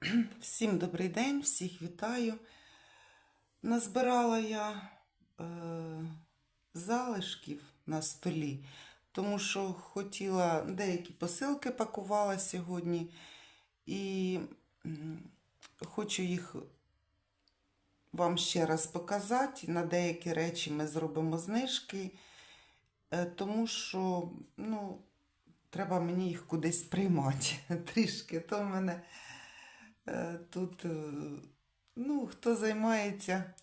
Всім добрий день, всіх вітаю. Назбирала я е, залишків на столі, тому що хотіла деякі посилки пакувала сьогодні і хочу їх вам ще раз показати. На деякі речі ми зробимо знижки, е, тому що ну, треба мені їх кудись приймати трішки. То в мене Тут, е, ну, хто займається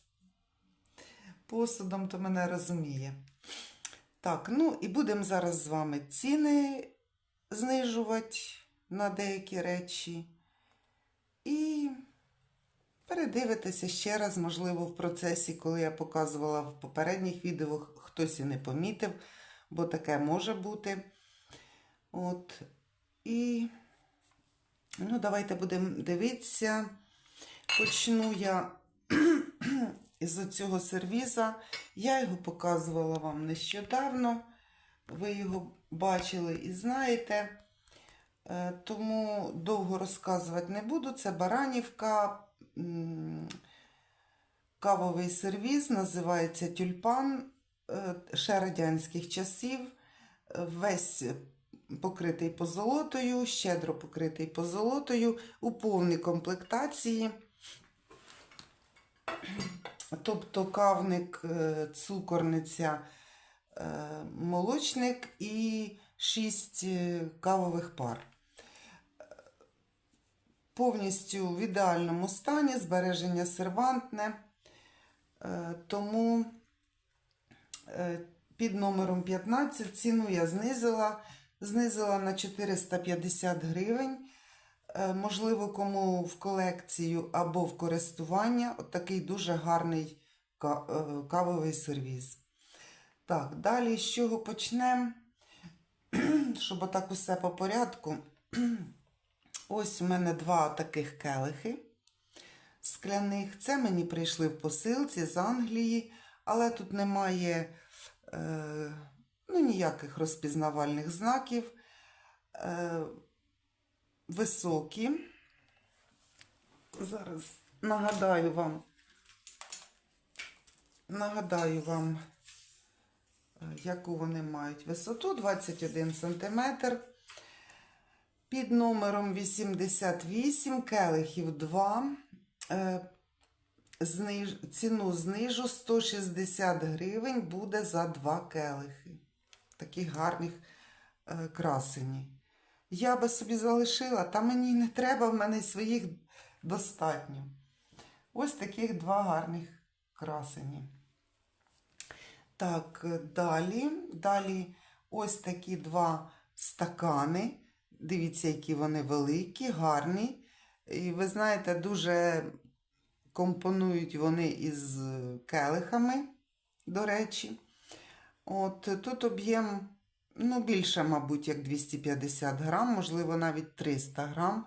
посудом, то мене розуміє. Так, ну і будемо зараз з вами ціни знижувати на деякі речі. І передивитися ще раз, можливо, в процесі, коли я показувала в попередніх відео, хтось і не помітив, бо таке може бути. От. І Ну, давайте будемо дивитися. Почну я із цього сервіза. Я його показувала вам нещодавно. Ви його бачили і знаєте. Е, Тому довго розказувати не буду. Це Баранівка, кавовий сервіз, називається тюльпан е, ще радянських часів. Весь покритий позолотою, щедро покритий позолотою, у повній комплектації. Тобто кавник, е, цукорниця, е, молочник і 6 кавових пар. Повністю в ідеальному стані, збереження сервантне. Е, Тому е, під номером 15 ціну я знизила знизила на 450 гривень. Е, Можливо, кому в колекцію або в користування отакий дуже гарний е, кавовий сервіз. Так, далі з чого почнемо? Щоб отак усе по порядку. Ось у мене два таких келихи скляних. Це мені прийшли в посилці з Англії, але тут немає. Е, ну, ніяких розпізнавальних знаків. Е, високі. Зараз нагадаю вам, нагадаю вам, е, яку вони мають висоту 21 см. Під номером 88 келихів 2. Е, ціну знижу 160 гривень буде за два келихи. Таких гарних е, красені. Я би собі залишила, та мені не треба, в мене своїх достатньо. Ось таких два гарних красені. Так, далі. Далі ось такі два стакани. Дивіться, які вони великі, гарні. І ви знаєте, дуже компонують вони із келихами, до речі. От Тут об'єм ну, більше, мабуть, як 250 грам, можливо, навіть 300 грам.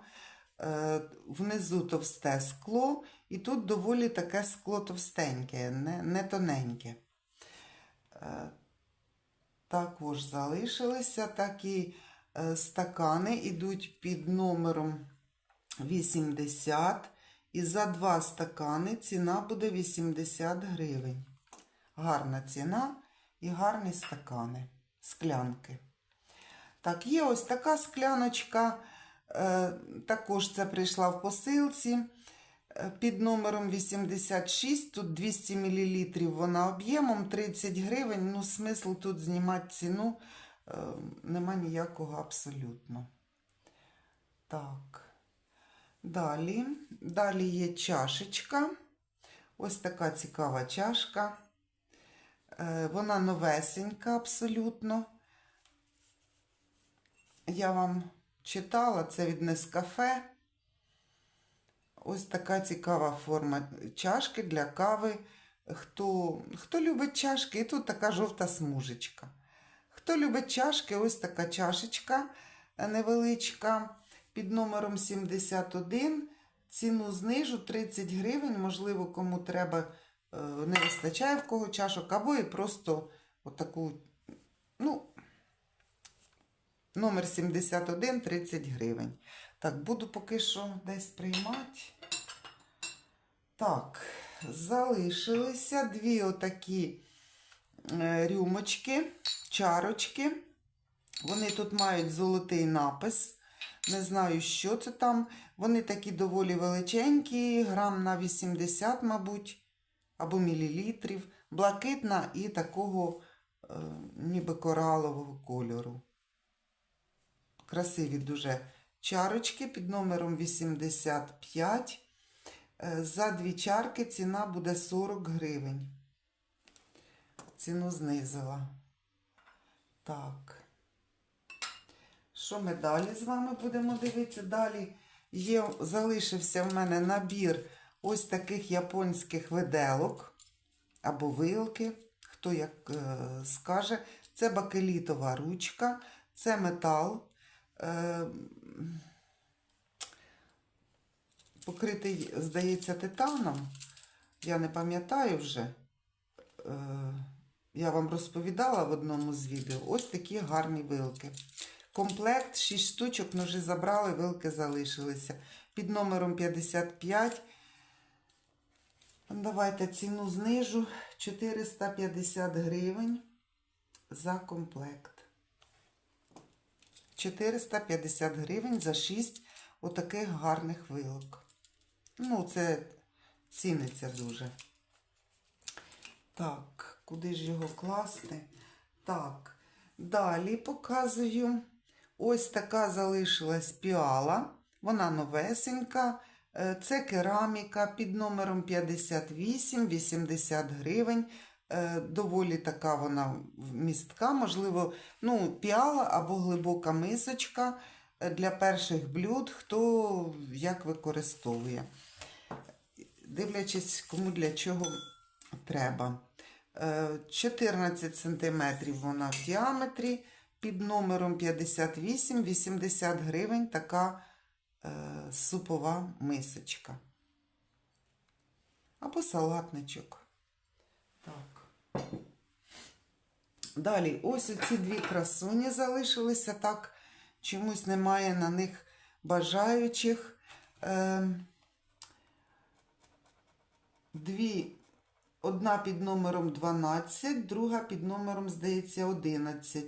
Е, Внизу товсте скло, і тут доволі таке скло товстеньке, не, не тоненьке. Е, Також залишилися такі е, стакани, ідуть під номером 80. І за два стакани ціна буде 80 гривень. Гарна ціна і гарні стакани, склянки. Так, є ось така скляночка. Е, також це прийшла в посилці. е, Під номером 86, тут 200 мл вона об'ємом 30 гривень. Ну, смисл тут знімати ціну е, нема ніякого абсолютно. Так. Далі, далі є чашечка. Ось така цікава чашка. Е, Вона новесенька абсолютно. Я вам читала, це від Нескафе. Ось така цікава форма чашки для кави. Хто, хто любить чашки, і тут така жовта смужечка. Хто любить чашки, ось така чашечка невеличка під номером 71. Ціну знижу 30 гривень. Можливо, кому треба, не вистачає в кого чашок, або і просто отаку, ну, номер 71 30 гривень. Так, буду поки що десь приймати. Так, залишилися дві отакі е, рюмочки, чарочки. Вони тут мають золотий напис. Не знаю, що це там. Вони такі доволі величенькі, грам на 80, мабуть, або мілілітрів. Блакитна і такого е, ніби коралового кольору. Красиві дуже чарочки під номером 85. Е, За дві чарки ціна буде 40 гривень. Ціну знизила. Так. Що ми далі з вами будемо дивитися? Далі є, залишився в мене набір ось таких японських виделок або вилки, хто як е, скаже. Це бакелітова ручка, це метал. Е, покритий, здається, титаном. Я не пам'ятаю вже. Е, я вам розповідала в одному з відео. Ось такі гарні вилки. Комплект 6 штучок, ножі забрали, вилки залишилися. Під номером 55. Давайте ціну знижу 450 гривень за комплект. 450 гривень за 6 отаких гарних вилок. Ну, це ціниться дуже. Так, куди ж його класти? Так, далі показую. Ось така залишилась піала. Вона новесенька. Е, Це кераміка під номером 58, 80 гривень. Е, Доволі така вона містка, можливо, ну, піала або глибока мисочка е, для перших блюд, хто як використовує. Дивлячись, кому для чого треба. Е, 14 см вона в діаметрі, під номером 58, 80 гривень така супова мисочка. Або салатничок. Так. Далі, ось оці дві красуні залишилися. Так, чомусь немає на них бажаючих. Е, дві, одна під номером 12, друга під номером, здається, 11.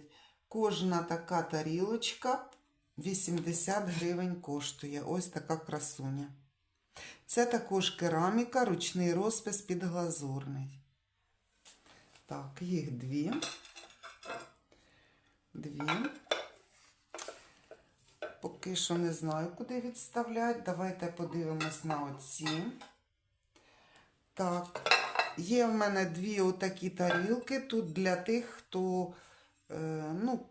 Кожна така тарілочка 80 гривень коштує. Ось така красуня. Це також кераміка, ручний розпис підглазурний. Так, їх дві. Дві. Поки що не знаю, куди відставляти. Давайте подивимось на оці. Так, є в мене дві отакі тарілки. Тут для тих, хто е, ну,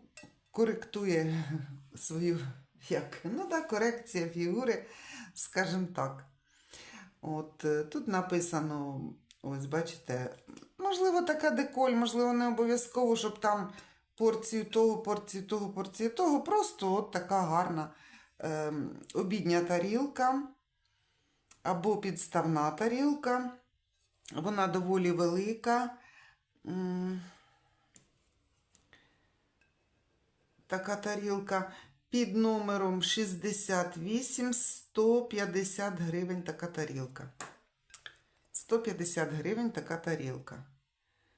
коректує свою, як, ну да, корекція фігури, скажімо так. От е, тут написано, ось бачите, можливо, така деколь, можливо, не обов'язково, щоб там порцію того, порцію того, порцію того. Просто от така гарна е, обідня тарілка або підставна тарілка. Вона доволі велика. Така тарілка під номером 68 150 гривень така тарілка. 150 гривень така тарілка.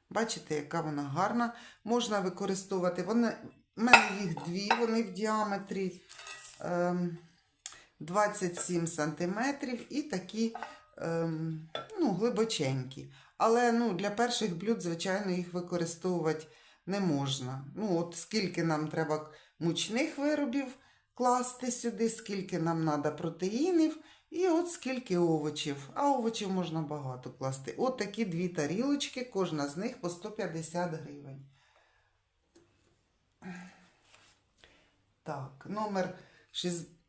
Бачите, яка вона гарна. Можна використовувати. Вони, в мене їх дві, вони в діаметрі ем, 27 сантиметрів і такі ем, ну, глибоченькі. Але ну, для перших блюд, звичайно, їх використовувати не можна. Ну, от скільки нам треба мучних виробів класти сюди, скільки нам треба протеїнів, і от скільки овочів. А овочів можна багато класти. От такі дві тарілочки, кожна з них по 150 гривень. Так, номер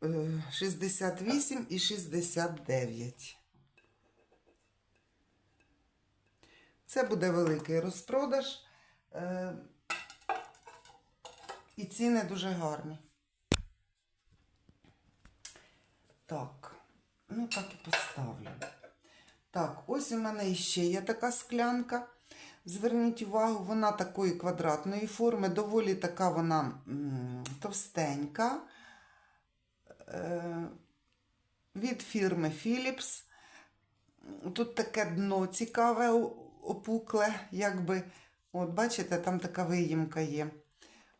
е, 68 і 69. Це буде великий розпродаж. Е, І ціни дуже гарні. Так, ну так і поставлю. Так, ось у мене ще є така склянка. Зверніть увагу, вона такої квадратної форми, доволі така вона товстенька. е, від фірми Philips. Тут таке дно цікаве, опукле, якби. От, бачите, там така виїмка є.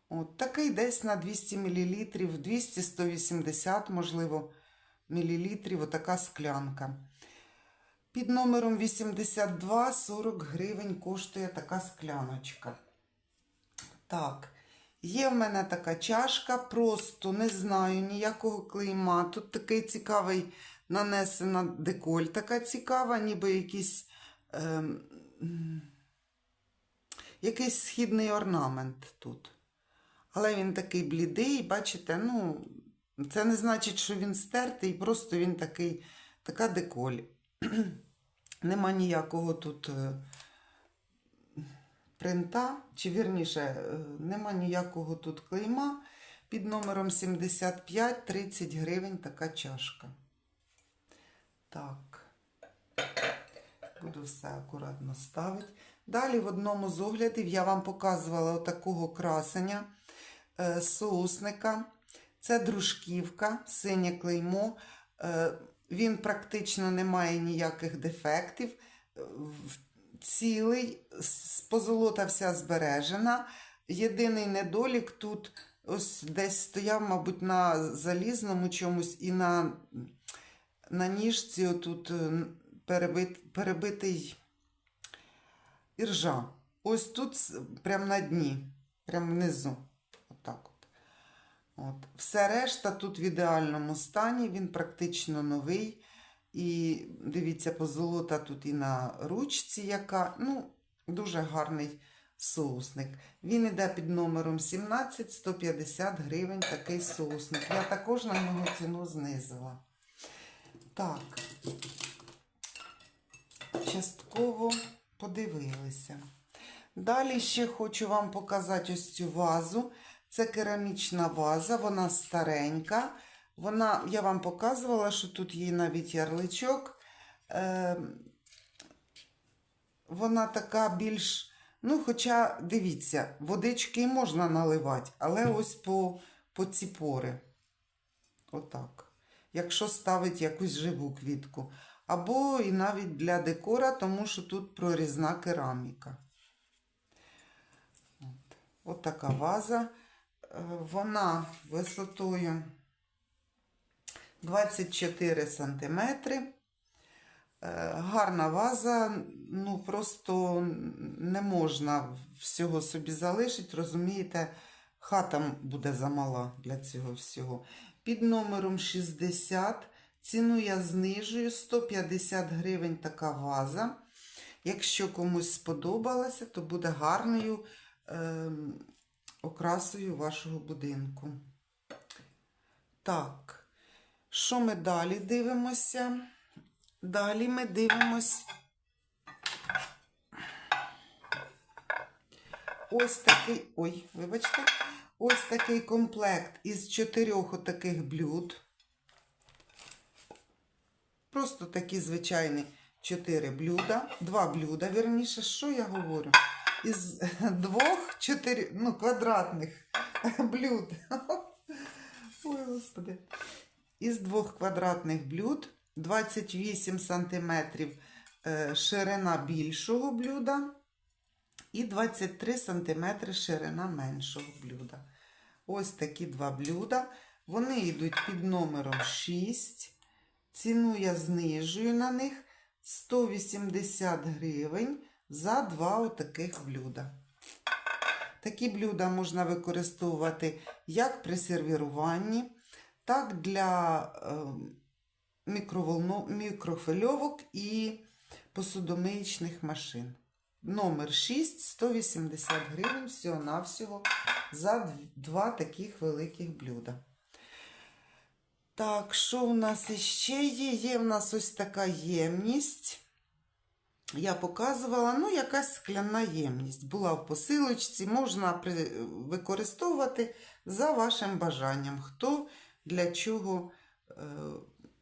От, такий десь на 200 мл, 200-180, можливо, мілілітрів, отака склянка. Під номером 82 40 гривень коштує така скляночка. Так, є в мене така чашка, просто не знаю ніякого клейма. Тут такий цікавий нанесена деколь, така цікава, ніби якийсь, ем, м, якийсь східний орнамент тут. Але він такий блідий, бачите, ну, це не значить, що він стертий, просто він такий, така деколь. Нема ніякого тут е, принта, чи вірніше, е, нема ніякого тут клейма. Під номером 75 30 гривень така чашка. Так. Буду все акуратно ставити. Далі в одному з оглядів я вам показувала отакого красення е, соусника. Це дружківка, синє клеймо. Е, він практично не має ніяких дефектів. Е, Цілий, позолота вся збережена. Єдиний недолік тут ось десь стояв, мабуть, на залізному чомусь і на, на ніжці отут е, перебит, перебитий іржа. Ось тут, прямо на дні, прямо внизу. Отак от. От. Все решта тут в ідеальному стані, він практично новий. І дивіться, позолота тут і на ручці, яка, ну, дуже гарний соусник. Він іде під номером 17, 150 гривень такий соусник. Я також на нього ціну знизила. Так, частково подивилися. Далі ще хочу вам показати ось цю вазу. Це керамічна ваза, вона старенька. Вона, я вам показувала, що тут є навіть ярличок. Е, вона така більш, ну, хоча, дивіться, водички можна наливати, але ось по, по ці пори. Отак. Якщо ставить якусь живу квітку. Або і навіть для декора, тому що тут прорізна кераміка. От, От така ваза. Е, Вона висотою 24 сантиметри. Е, Гарна ваза, ну просто не можна всього собі залишити, розумієте, хата буде замала для цього всього. Під номером 60 ціну я знижую 150 гривень така ваза. Якщо комусь сподобалося, то буде гарною ем, окрасою вашого будинку. Так, що ми далі дивимося? Далі ми дивимось. Ось такий, ой, вибачте, ось такий комплект із чотирьох отаких блюд. Просто такі звичайні чотири блюда, два блюда, вірніше, що я говорю? Із двох чотири, ну, квадратних блюд. Ой, господи. Із двох квадратних блюд 28 см ширина більшого блюда і 23 см ширина меншого блюда. Ось такі два блюда. Вони йдуть під номером 6. Ціну я знижую на них 180 гривень за два отаких блюда. Такі блюда можна використовувати як при сервіруванні, так для е, мікроволно, мікрофильовок і посудомиїчних машин. Номер 6 180 гривень всього-навсього за два таких великих блюда. Так, що в нас іще є? Є в нас ось така ємність. Я показувала, ну, якась скляна ємність. Була в посилочці, можна використовувати за вашим бажанням, хто для чого е,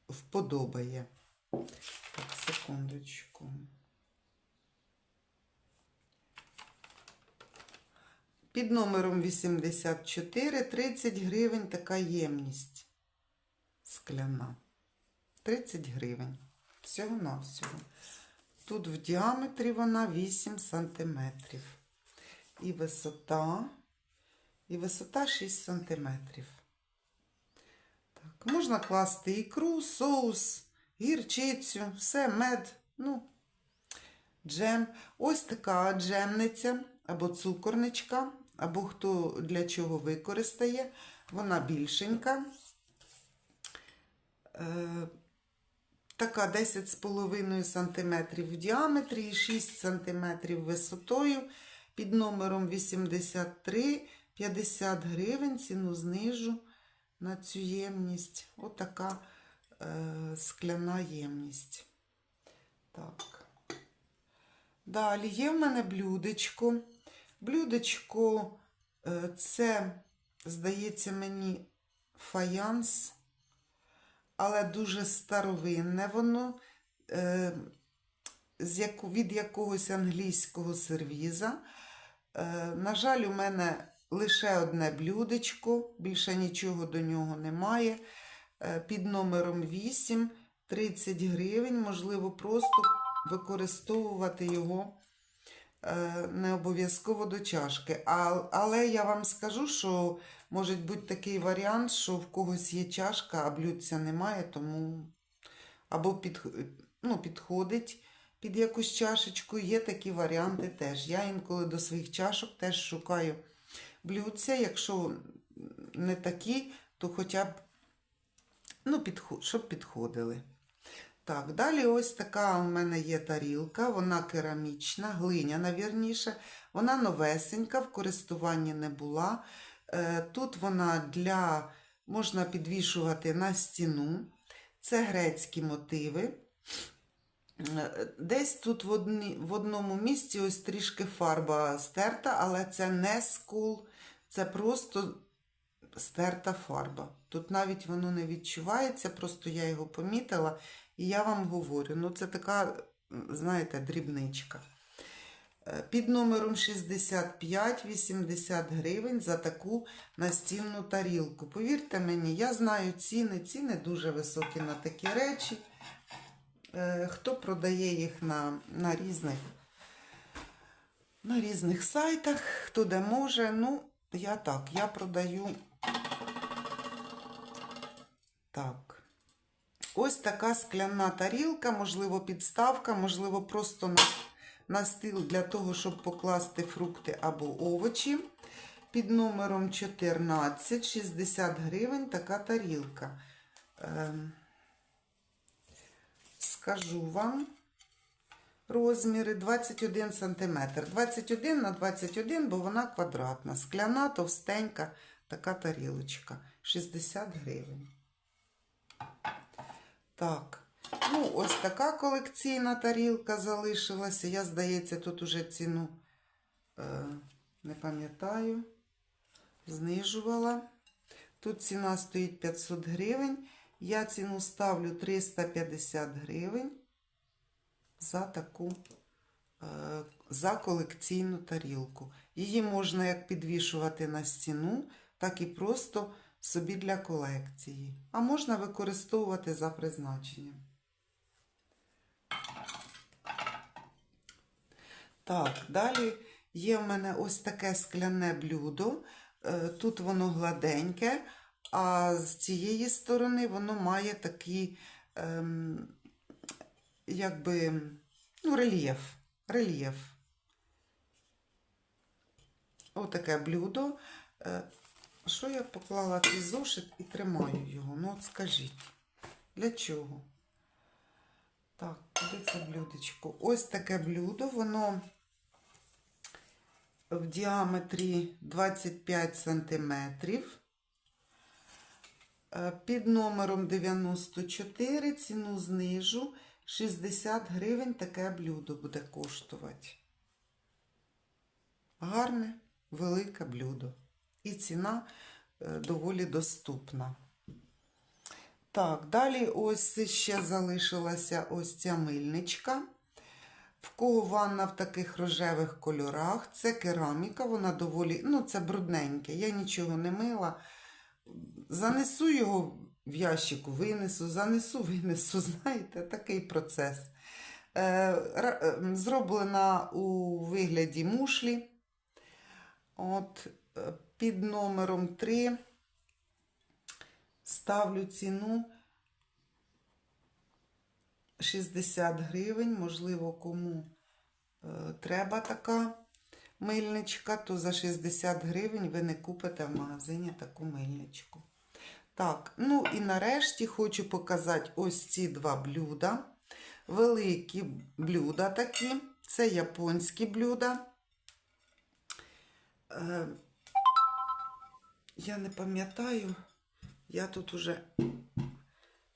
вподобає. Так, секундочку. Під номером 84 30 гривень така ємність. Скляна. 30 гривень. Всього-навсього. Тут в діаметрі вона 8 сантиметрів. І висота, і висота 6 сантиметрів. Так, можна класти ікру, соус, гірчицю, все, мед, ну, джем. Ось така джемниця або цукорничка, або хто для чого використає. Вона більшенька. Е, така 10,5 см в діаметрі і 6 см висотою. Під номером 83 50 гривень. Ціну знижу на цю ємність. Отака е, скляна ємність. Так. Далі є в мене блюдечко. Блюдечко е, це, здається, мені фаянс, але дуже старовинне воно, е, від якогось англійського сервіза. Е, на жаль, у мене лише одне блюдечко, більше нічого до нього немає. Е, під номером 8 30 гривень, можливо, просто використовувати його не обов'язково до чашки. Але я вам скажу, що може бути такий варіант, що в когось є чашка, а блюдця немає, тому або під, ну, підходить під якусь чашечку. Є такі варіанти теж. Я інколи до своїх чашок теж шукаю блюдця. Якщо не такі, то хоча б ну, підход, щоб підходили. Так, далі ось така у мене є тарілка, вона керамічна, глиняна, вірніше. Вона новесенька, в користуванні не була. Е, Тут вона для можна підвішувати на стіну. Це грецькі мотиви. Е, Десь тут в, одні, в одному місці ось трішки фарба стерта, але це не скул, це просто стерта фарба. Тут навіть воно не відчувається, просто я його помітила, і я вам говорю, ну це така, знаєте, дрібничка. Під номером 65-80 гривень за таку настільну тарілку. Повірте мені, я знаю ціни, ціни дуже високі на такі речі. Е, Хто продає їх на, на, різних, на різних сайтах, хто де може. Ну, я так, я продаю. Так. Ось така скляна тарілка, можливо, підставка, можливо, просто на, на стіл для того, щоб покласти фрукти або овочі. Під номером 14, 60 гривень така тарілка. Ем, скажу вам розміри 21 см. 21 на 21, бо вона квадратна. Скляна, товстенька така тарілочка. 60 гривень. Так, ну ось така колекційна тарілка залишилася. Я, здається, тут уже ціну е, не пам'ятаю, знижувала. Тут ціна стоїть 500 гривень. Я ціну ставлю 350 гривень за таку е, за колекційну тарілку. Її можна як підвішувати на стіну, так і просто собі для колекції. А можна використовувати за призначенням. Так, далі є в мене ось таке скляне блюдо. Е, Тут воно гладеньке, а з цієї сторони воно має такий, ем, якби, ну, рельєф. Рельєф. Отаке блюдо. Е, Що я поклала цей зошит і тримаю його? Ну, от скажіть, для чого? Так, куди це блюдечко? Ось таке блюдо, воно в діаметрі 25 сантиметрів. Е, Під номером 94 ціну знижу 60 гривень таке блюдо буде коштувати. Гарне, велике блюдо. І ціна е, доволі доступна. Так, далі ось ще залишилася ось ця мильничка. В кого ванна в таких рожевих кольорах. Це кераміка, вона доволі, ну, це брудненьке. Я нічого не мила. Занесу його в ящику винесу, занесу, винесу. Знаєте, такий процес. Е, е, Зроблена у вигляді мушлі. От е, під номером 3 ставлю ціну 60 гривень. Можливо, кому е, треба така мильничка, то за 60 гривень ви не купите в магазині таку мильничку. Так, ну і нарешті хочу показати ось ці два блюда. Великі блюда такі. Це японські блюда. Е, я не пам'ятаю, я тут уже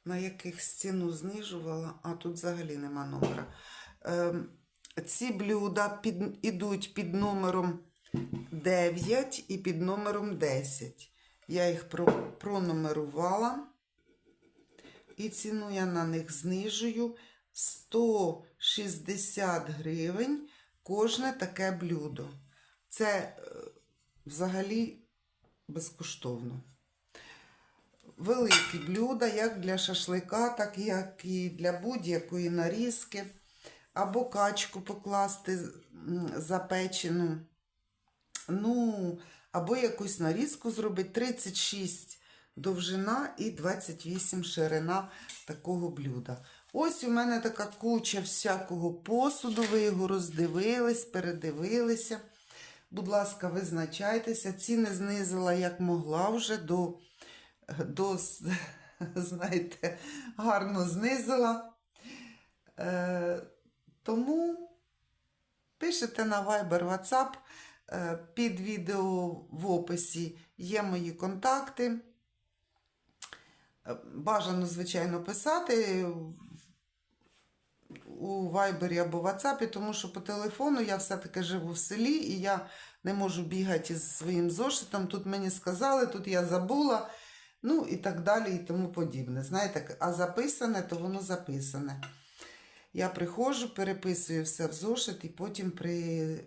на яких стіну знижувала, а тут взагалі нема номера. Е, ці блюда під, ідуть під номером 9 і під номером 10. Я їх про, пронумерувала. І ціну я на них знижую 160 гривень кожне таке блюдо. Це е, взагалі безкоштовно. Великі блюда, як для шашлика, так як і для будь-якої нарізки. Або качку покласти запечену. Ну, або якусь нарізку зробити 36 довжина і 28 ширина такого блюда. Ось у мене така куча всякого посуду. Ви його роздивились, передивилися. Будь ласка, визначайтеся. Ціни знизила як могла вже до, до знаєте, гарно знизила. Е, тому пишете на Viber WhatsApp. Е, Під відео в описі є мої контакти. Е, Бажано, звичайно, писати у Viber або WhatsApp, тому що по телефону я все-таки живу в селі і я не можу бігати із своїм зошитом. Тут мені сказали, тут я забула, ну і так далі, і тому подібне. Знаєте, а записане, то воно записане. Я приходжу, переписую все в зошит і потім при.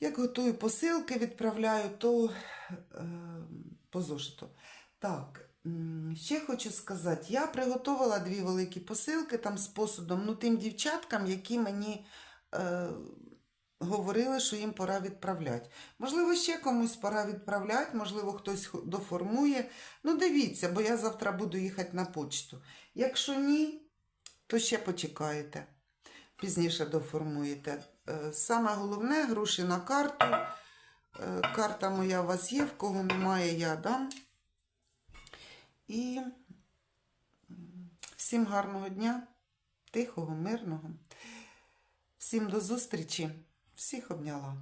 Як готую посилки, відправляю, то е, по зошиту. Так, ще хочу сказати, я приготувала дві великі посилки там з посудом, ну тим дівчаткам, які мені е, говорили, що їм пора відправляти. Можливо, ще комусь пора відправляти, можливо, хтось доформує. Ну, дивіться, бо я завтра буду їхати на почту. Якщо ні, то ще почекаєте. Пізніше доформуєте. Е, Саме головне гроші на карту. Е, Карта моя у вас є, в кого немає, я дам. І всім гарного дня, тихого, мирного. Всім до зустрічі. Всіх обняла.